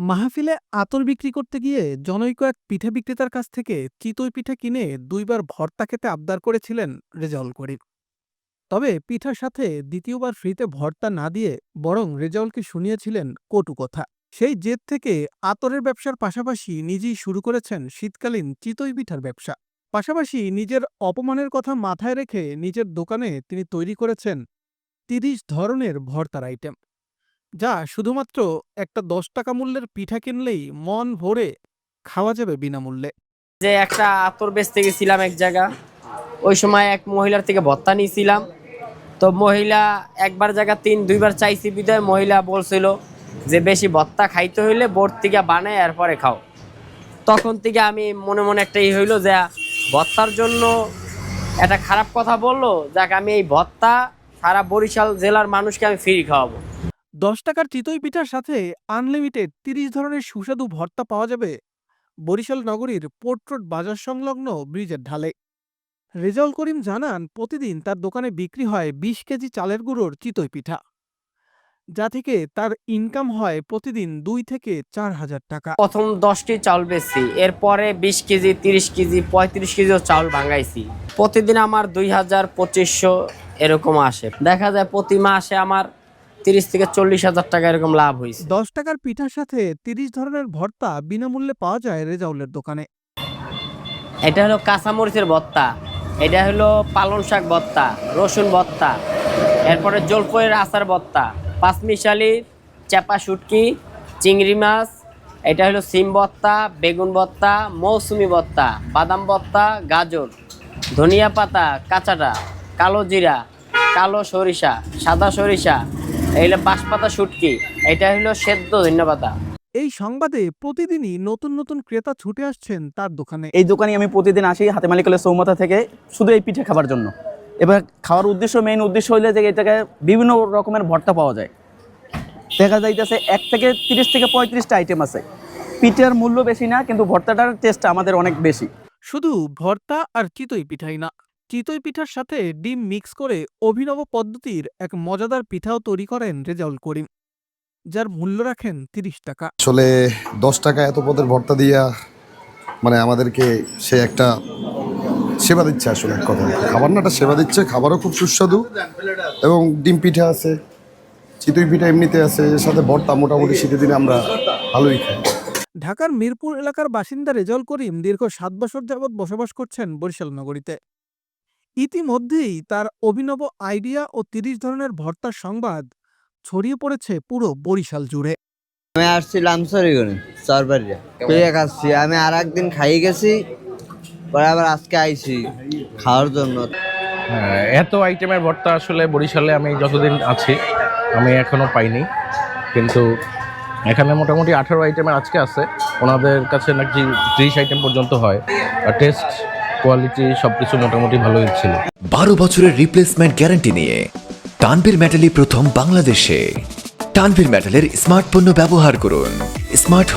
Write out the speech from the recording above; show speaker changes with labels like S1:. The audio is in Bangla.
S1: মাহফিলে আতর বিক্রি করতে গিয়ে জনৈক এক পিঠে বিক্রেতার কাছ থেকে চিতই পিঠা কিনে দুইবার ভর্তা খেতে আবদার করেছিলেন রেজাউল করিম। তবে পিঠার সাথে দ্বিতীয়বার ফ্রিতে ভর্তা না দিয়ে বরং রেজাউলকে শুনিয়েছিলেন কটু কথা। সেই জেদ থেকে আতরের ব্যবসার পাশাপাশি নিজেই শুরু করেছেন শীতকালীন চিতই পিঠার ব্যবসা। পাশাপাশি নিজের অপমানের কথা মাথায় রেখে নিজের দোকানে তিনি তৈরি করেছেন তিরিশ ধরনের ভর্তার আইটেম যা শুধুমাত্র একটা দশ টাকা মূল্যের পিঠা কিনলেই মন ভরে খাওয়া যাবে বিনামূল্যে।
S2: যে একটা আতর বেচতে গেছিলাম এক জায়গা, ওই সময় এক মহিলার থেকে ভত্তা নিয়েছিলাম। তো মহিলা একবার জায়গা তিন, দুইবার চাইছি বিদায়, মহিলা বলছিল যে বেশি ভত্তা খাইতে হইলে বোর্ড থেকে বানায় এরপরে খাও। তখন থেকে আমি মনে মনে একটা ই হইল যে ভত্তার জন্য একটা খারাপ কথা বলল, যাক আমি এই ভত্তা সারা বরিশাল জেলার মানুষকে আমি ফ্রি খাওয়াবো।
S1: দশ টাকার চিতই পিঠার সাথে আনলিমিটেড তিরিশ ধরনের সুস্বাদু ভর্তা পাওয়া যাবে। বরিশাল নগরীর পোর্ট রোড বাজার সংলগ্ন ব্রিজের ঢালে। রেজাউল করিম জানান, প্রতিদিন তার দোকানে বিক্রি হয় বিশ কেজি চালের গুঁড়োর চিতই পিঠা। যা থেকে তার ইনকাম হয় প্রতিদিন দুই থেকে চার হাজার টাকা।
S2: প্রথম দশটি চাউল বেচছি, এরপরে বিশ কেজি, তিরিশ কেজি, পঁয়ত্রিশ কেজিও চাউল ভাঙাইছি। প্রতিদিন আমার দুই হাজার পঁচিশশো এরকম আসে। দেখা যায় প্রতি মাসে আমার তিরিশ থেকে চল্লিশ হাজার টাকা এরকম লাভ হয়েছে।
S1: দশ টাকার পিঠার সাথে তিরিশ ধরনের ভর্তা বিনামূল্যে পাওয়া যায় রেজাউলের দোকানে।
S2: এটা হলো কাঁচামরিচের ভত্তা এটা হলো পালং শাক ভত্তা রসুন ভত্তা এরপরে জলপয়ের আচার ভত্তা পাঁচমিশালি চাপা শুটকি চিংড়ি মাছ এটা হলো সিম ভত্তা বেগুন ভত্তা মৌসুমি ভত্তা বাদাম ভত্তা গাজর ধনিয়া পাতা কাঁচাটা কালো জিরা কালো সরিষা সাদা সরিষা এই হলো বাঁশপাতা শুটকি। এটা হলো সেদ্ধ ধনিয়া পাতা
S1: এই সংবাদে প্রতিদিনই নতুন নতুন ক্রেতা ছুটে আসছেন তার দোকানে।
S3: এই দোকানে আমি প্রতিদিন আসি হাতে মালিকলের চৌমাথা থেকে শুধু এই পিঠে খাবার জন্য। এবার খাওয়ার উদ্দেশ্য মেইন উদ্দেশ্য হইলে যে এটাকে বিভিন্ন রকমের ভর্তা পাওয়া যায়। দেখা যাইতেছে এক থেকে তিরিশ থেকে পঁয়ত্রিশটা আইটেম আছে। পিঠার মূল্য বেশি না কিন্তু ভর্তাটার টেস্ট আমাদের অনেক বেশি।
S1: শুধু ভর্তা আর চিতই পিঠাই না। চিতই পিঠার সাথে ডিম মিক্স করে অভিনব পদ্ধতির এক মজাদার পিঠাও তৈরি করেন রেজাউল করিম যার মূল্য রাখেন তিরিশ টাকা।
S4: আসলে দশ টাকা এত পদের ভর্তা দিয়া মানে আমাদেরকে সে একটা সেবা দিচ্ছে আসলে এক কথা খাবার না সেবা দিচ্ছে খাবারও খুব সুস্বাদু এবং ডিম পিঠা আছে চিতই পিঠা এমনিতে আছে এর সাথে ভর্তা মোটামুটি শীতের দিনে আমরা ভালোই খাই।
S1: ঢাকার মিরপুর এলাকার বাসিন্দা রেজাউল করিম দীর্ঘ সাত বছর যাবৎ বসবাস করছেন বরিশাল নগরীতে। ইতিমধ্যেই তার অভিনব আইডিয়া ও তিরিশ ধরনের ভর্তার সংবাদ ছড়িয়ে পড়েছে পুরো বরিশাল জুড়ে।
S5: আমি আসছিলাম সরিগনে সরবারিয়া। পেয়ে খাচ্ছি। আমি আর একদিন খাই গেছি পরে আবার আজকে আইছি খাওয়ার জন্য।
S6: হ্যাঁ, এত আইটেমের ভর্তা আসলে বরিশালে আমি যতদিন আছি আমি এখনও পাইনি। কিন্তু এখানে মোটামুটি আঠারো আইটেমের আজকে আছে। ওনাদের কাছে নাকি ত্রিশ আইটেম পর্যন্ত হয়। আর টেস্ট কোয়ালিটি সবকিছু মোটামুটি ভালোই ছিল।
S7: বারো বছরের রিপ্লেসমেন্ট গ্যারান্টি নিয়ে তানভীর মেটালি প্রথম বাংলাদেশে। তানভীর মেটালের স্মার্ট পণ্য ব্যবহার করুন। স্মার্ট